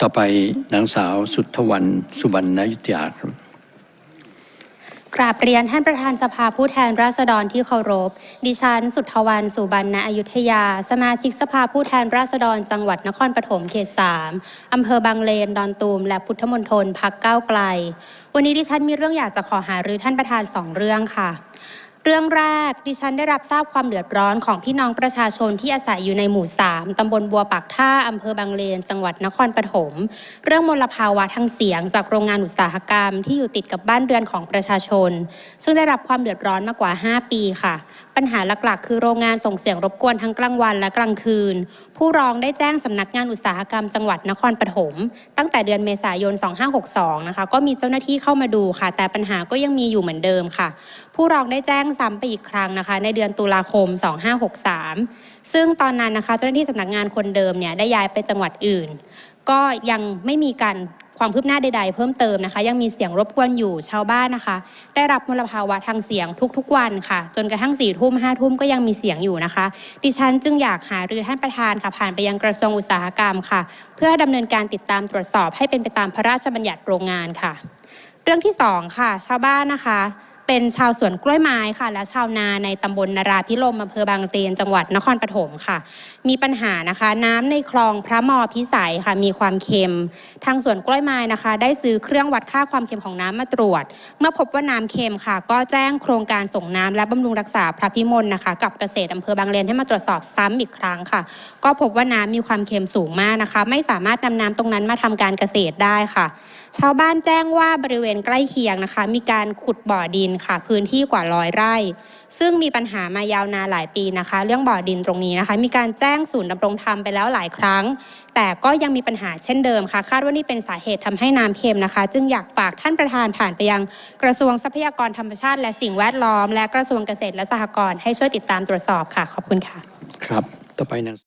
ต่อไปนางสาวสุทธวันสุบรรณยุทธยาครับกราบเรียนท่านประธานสภาผู้แทนราษฎรที่เคารพ ดิฉัน สุทธวันสุบรรณอยุธยา สมาชิกสภาผู้แทนราษฎรจังหวัดนครปฐมเขต3อำเภอบางเลน ดอนตูม และพุทธมณฑลพักก้าวไกล วันนี้ดิฉันมีเรื่องอยากจะขอหารือท่านประธานสองเรื่องค่ะ เรื่องแรกดิฉันได้รับทราบความเดือดร้อนของพี่น้องประชาชนที่อาศัยอยู่ในหมู่ 3 ตำบลบัวปากท่า อำเภอบางเลน จังหวัดนครปฐม เรื่องมลภาวะทางเสียงจากโรงงานอุตสาหกรรมที่อยู่ติดกับบ้านเรือนของประชาชน ซึ่งได้รับความเดือดร้อนมากกว่า 5 ปีค่ะ ปัญหาหลักๆ คือโรงงานส่งเสียงรบกวนทั้งกลางวันและกลางคืน ผู้ร้องได้แจ้งสำนักงานอุตสาหกรรมจังหวัดนครปฐมตั้งแต่เดือนเมษายน 2562 นะคะ ก็มีเจ้าหน้าที่เข้ามาดูค่ะ แต่ปัญหาก็ยังมีอยู่เหมือนเดิมค่ะ ผู้ร้องได้แจ้งซ้ำไปอีกครั้งนะคะ ในเดือนตุลาคม 2563 ซึ่งตอนนั้นนะคะเจ้าหน้าที่สำนักงานคนเดิมเนี่ยได้ย้ายไปจังหวัดอื่น ก็ยังไม่มีการ ความคืบหน้าใด ๆ เพิ่มเติมนะคะ ยังมีเสียงรบกวนอยู่ชาวบ้านนะคะ ได้รับมลภาวะทางเสียงทุกๆวันค่ะ จนกระทั่งสี่ทุ่มห้าทุ่มก็ยังมีเสียงอยู่นะคะ ดิฉันจึงอยากหารือท่านประธานค่ะผ่านไปยังกระทรวงอุตสาหกรรมค่ะ เพื่อดำเนินการติดตามตรวจสอบให้เป็นไปตามพระราชบัญญัติโรงงานค่ะ เรื่องที่สองค่ะ ชาวบ้านนะคะ เป็นชาวสวนกล้วยไม้ค่ะ และชาวนาในตำบลนาราพิรมอำเภอบางเตนจังหวัดนครปฐมค่ะ มีปัญหานะคะ น้ำในคลองพระมอพิสัยค่ะ มีความเค็ม ทางสวนกล้วยไม้นะคะ ได้ซื้อเครื่องวัดค่าความเค็มของน้ำมาตรวจ เมื่อพบว่าน้ำเค็มค่ะ ก็แจ้งโครงการส่งน้ำและบำรุงรักษาพระพิมลนะคะ กับเกษตรอำเภอบางเลนให้มาตรวจสอบซ้ำอีกครั้งค่ะ ก็พบว่าน้ำมีความเค็มสูงมากนะคะ ไม่สามารถนำน้ำตรงนั้นมาทำการเกษตรได้ค่ะ ชาวบ้านแจ้งว่าบริเวณใกล้เคียงนะคะ มีการขุดบ่อดินค่ะ พื้นที่กว่าร้อยไร่ ซึ่งมีปัญหามายาวนานหลายปีนะคะ เรื่องบ่อดินตรงนี้นะคะ มีการแจ้งศูนย์ดำรงธรรมไปแล้วหลายครั้ง แต่ก็ยังมีปัญหาเช่นเดิมค่ะ คาดว่านี่เป็นสาเหตุทำให้น้ำเค็มนะคะ จึงอยากฝากท่านประธานผ่านไปยังกระทรวงทรัพยากรธรรมชาติ และสิ่งแวดล้อม และกระทรวงเกษตรและสหกรณ์ให้ช่วยติดตามตรวจสอบค่ะ ขอบคุณค่ะ ครับ ต่อไปนาง